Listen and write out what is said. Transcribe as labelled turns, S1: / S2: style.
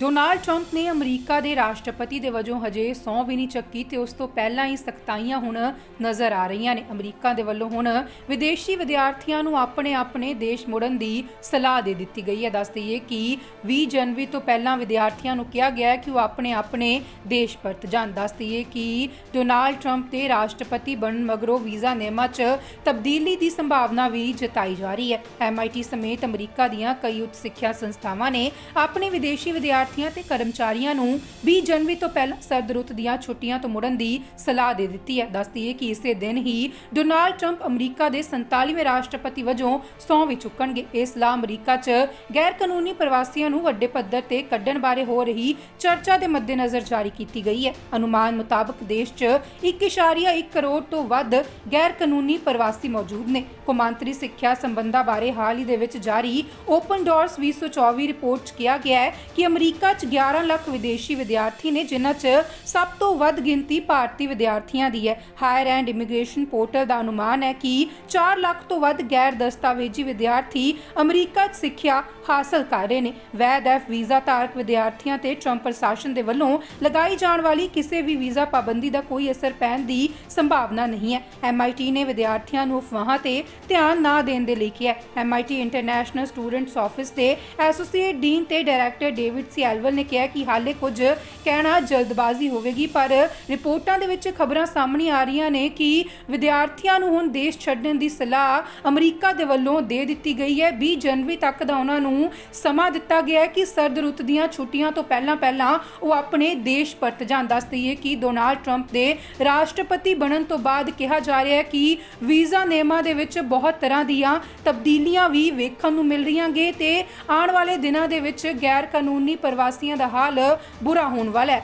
S1: Donald Trump ਨੇ America ਦੇ ਰਾਸ਼ਟਰਪਤੀ ਦੇ ਵਜੋਂ ਹਜੇ ਸਹੁੰ ਵੀ ਨਹੀਂ ਚੱਕੀ ਤੇ ਉਸ ਤੋਂ ਪਹਿਲਾਂ ਹੀ ਸਖਤਾਈਆਂ ਹੁਣ ਨਜ਼ਰ ਆ ਰਹੀਆਂ ਨੇ। ਅਮਰੀਕਾ ਦੇ ਵੱਲੋਂ ਹੁਣ ਵਿਦੇਸ਼ੀ ਵਿਦਿਆਰਥੀਆਂ ਨੂੰ ਆਪਣੇ ਆਪਣੇ ਦੇਸ਼ ਮੁੜਨ ਦੀ ਸਲਾਹ ਦੇ ਦਿੱਤੀ ਗਈ ਹੈ। ਦੱਸ ਦਈਏ ਕਿ 20 ਜਨਵਰੀ ਤੋਂ ਪਹਿਲਾਂ ਵਿਦਿਆਰਥੀਆਂ ਨੂੰ ਕਿਹਾ ਗਿਆ ਹੈ ਕਿ ਉਹ ਆਪਣੇ ਆਪਣੇ ਦੇਸ਼ ਪਰਤ ਜਾਣ। ਦੱਸ ਦਈਏ ਕਿ ਡੋਨਾਲਡ ਟਰੰਪ ਦੇ ਰਾਸ਼ਟਰਪਤੀ ਬਣਨ ਮਗਰੋਂ ਵੀਜ਼ਾ ਨਿਯਮਾਂ 'ਚ ਤਬਦੀਲੀ ਦੀ ਸੰਭਾਵਨਾ ਵੀ ਜਤਾਈ ਜਾ ਰਹੀ ਹੈ। MIT ਸਮੇਤ ਅਮਰੀਕਾ ਦੀਆਂ ਕਈ ਉੱਚ ਸਿੱਖਿਆ ਸੰਸਥਾਵਾਂ ਨੇ ਆਪਣੇ ਵਿਦੇਸ਼ੀ ਵਿਦਿਆਰਥੀ ਵਿਦਿਆਰਥੀਆਂ ਤੇ ਕਰਮਚਾਰੀਆਂ ਨੂੰ 20 ਜਨਵਰੀ ਤੋਂ ਪਹਿਲਾਂ ਸਰਦ ਰੁੱਤ ਦੀਆਂ ਛੁੱਟੀਆਂ ਤੋਂ ਮੁੜਨ ਦੀ ਸਲਾਹ ਦੇ ਦਿੱਤੀ ਹੈ। ਦੱਸਦੀ ਹੈ ਕਿ ਇਸੇ ਦਿਨ ਹੀ ਡੋਨਾਲਡ ਟਰੰਪ ਅਮਰੀਕਾ ਦੇ 47ਵੇਂ ਰਾਸ਼ਟਰਪਤੀ ਵਜੋਂ ਸਹੁੰ ਵੀ ਚੁੱਕਣਗੇ। ਇਹ ਸਲਾਹ ਅਮਰੀਕਾ 'ਚ ਗੈਰ ਕਾਨੂੰਨੀ ਪ੍ਰਵਾਸੀਆਂ ਨੂੰ ਵੱਡੇ ਪੱਧਰ ਤੇ ਕੱਢਣ ਬਾਰੇ ਹੋ ਰਹੀ ਚਰਚਾ ਦੇ ਮੱਦੇਨਜ਼ਰ ਜਾਰੀ ਕੀਤੀ ਗਈ ਹੈ। ਅਨੁਮਾਨ ਮੁਤਾਬਕ ਦੇਸ਼ 'ਚ 1.1 ਕਰੋੜ ਤੋਂ ਵੱਧ ਗੈਰ ਕਾਨੂੰਨੀ ਪ੍ਰਵਾਸੀ ਮੌਜੂਦ ਨੇ। ਕੌਮਾਂਤਰੀ ਸਿੱਖਿਆ ਸੰਬੰਧਾਂ ਬਾਰੇ ਹਾਲ ਹੀ ਦੇ ਵਿੱਚ ਜਾਰੀ ਓਪਨ ਡੋਰਸ 2024 ਰਿਪੋਰਟ 'ਚ ਕਿਹਾ ਗਿਆ ਹੈ ਕਿ ਅਮਰੀਕਾ 'ਚ 11 ਲੱਖ ਵਿਦੇਸ਼ੀ ਵਿਦਿਆਰਥੀ ਨੇ, ਜਿਨ੍ਹਾਂ 'ਚ ਸਭ ਤੋਂ ਵੱਧ ਗਿਣਤੀ ਭਾਰਤੀ ਵਿਦਿਆਰਥੀਆਂ ਦੀ ਹੈ। ਹਾਇਰ ਐਂਡ ਇਮੀਗ੍ਰੇਸ਼ਨ ਪੋਰਟਲ ਦਾ ਅਨੁਮਾਨ ਹੈ ਕਿ 4 ਲੱਖ ਤੋਂ ਵੱਧ ਗੈਰ ਦਸਤਾਵੇਜ਼ੀ ਵਿਦਿਆਰਥੀ ਅਮਰੀਕਾ 'ਚ ਸਿੱਖਿਆ ਹਾਸਲ ਕਰ ਰਹੇ ਨੇ। ਵੈਦ ਐਫ ਵੀਜ਼ਾ ਧਾਰਕ ਵਿਦਿਆਰਥੀਆਂ ਤੇ ਟਰੰਪ ਪ੍ਰਸ਼ਾਸਨ ਦੇ ਵੱਲੋਂ ਲਗਾਈ ਜਾਣ ਵਾਲੀ ਕਿਸੇ ਵੀ ਵੀਜ਼ਾ ਪਾਬੰਦੀ ਦਾ ਕੋਈ ਅਸਰ ਪੈਣ ਦੀ ਸੰਭਾਵਨਾ ਨਹੀਂ ਹੈ। MIT ਨੇ ਵਿਦਿਆਰਥੀਆਂ ਨੂੰ ਅਫਵਾਹਾਂ ਤੇ ਧਿਆਨ ਨਾ ਦੇਣ ਦੇ ਲਈ ਕਿਹਾ ਹੈ। MIT ਇੰਟਰਨੈਸ਼ਨਲ ਸਟੂਡੈਂਟਸ ਆਫਿਸ ਦੇ ਐਸੋਸੀਏਟ ਡੀਨ ਤੇ ਡਾਇਰੈਕਟਰ ਡੇਵਿਡ ਸੀਐਲਵਲ ਨੇ ਕਿਹਾ ਕਿ ਹਾਲੇ ਕੁਝ ਕਹਿਣਾ ਜਲਦਬਾਜ਼ੀ ਹੋਵੇਗੀ, ਪਰ ਰਿਪੋਰਟਾਂ ਦੇ ਵਿੱਚ ਖਬਰਾਂ ਸਾਹਮਣੇ ਆ ਰਹੀਆਂ ਨੇ ਕਿ ਵਿਦਿਆਰਥੀਆਂ ਨੂੰ ਹੁਣ ਦੇਸ਼ ਛੱਡਣ ਦੀ ਸਲਾਹ ਅਮਰੀਕਾ ਦੇ ਵੱਲੋਂ ਦੇ ਦਿੱਤੀ ਗਈ ਹੈ। 20 ਜਨਵਰੀ ਤੱਕ ਦਾ ਉਹਨਾਂ ਨੂੰ ਸਮਾਂ ਦਿੱਤਾ ਗਿਆ ਹੈ ਕਿ ਸਰਦ ਰੁੱਤ ਦੀਆਂ ਛੁੱਟੀਆਂ ਤੋਂ ਪਹਿਲਾਂ ਪਹਿਲਾਂ ਉਹ ਆਪਣੇ ਦੇਸ਼ ਪਰਤ ਜਾਣ। ਦੱਸ ਦਈਏ ਕਿ ਡੋਨਾਲਡ ਟਰੰਪ ਦੇ ਰਾਸ਼ਟਰਪਤੀ ਬਣਨ ਤੋਂ ਬਾਅਦ ਕਿਹਾ ਜਾ ਰਿਹਾ ਹੈ ਕਿ ਵੀਜ਼ਾ ਨਿਯਮਾਂ ਦੇ ਵਿੱਚ ਬਹੁਤ ਤਰ੍ਹਾਂ ਦੀਆਂ ਤਬਦੀਲੀਆਂ ਵੀ ਵੇਖਣ ਨੂੰ ਮਿਲ ਰਹੀਆਂ ਗੇ ਤੇ ਆਉਣ ਵਾਲੇ ਦਿਨਾਂ ਦੇ ਵਿੱਚ ਗੈਰ ਕਾਨੂੰਨੀ ਵਾਸੀਆਂ ਦਾ ਹਾਲ ਬੁਰਾ ਹੋਣ ਵਾਲਾ ਹੈ।